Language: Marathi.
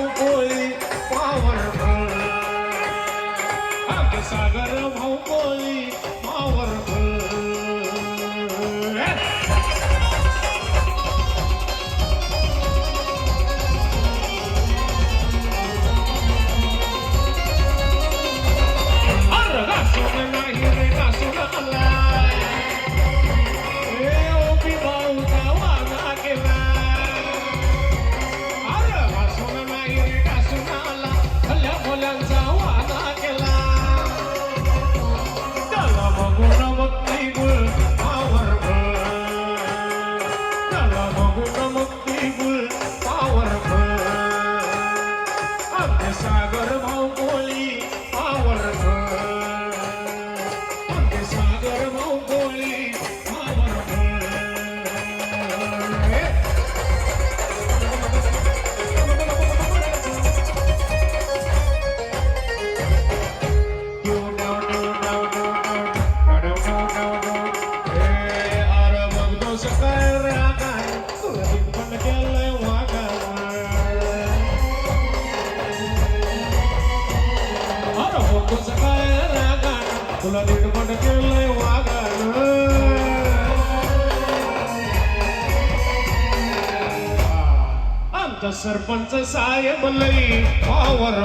Oh boy. तुझं काय रागा तुला दीडपट वागा आमचा सरपंच साहेब लई पावर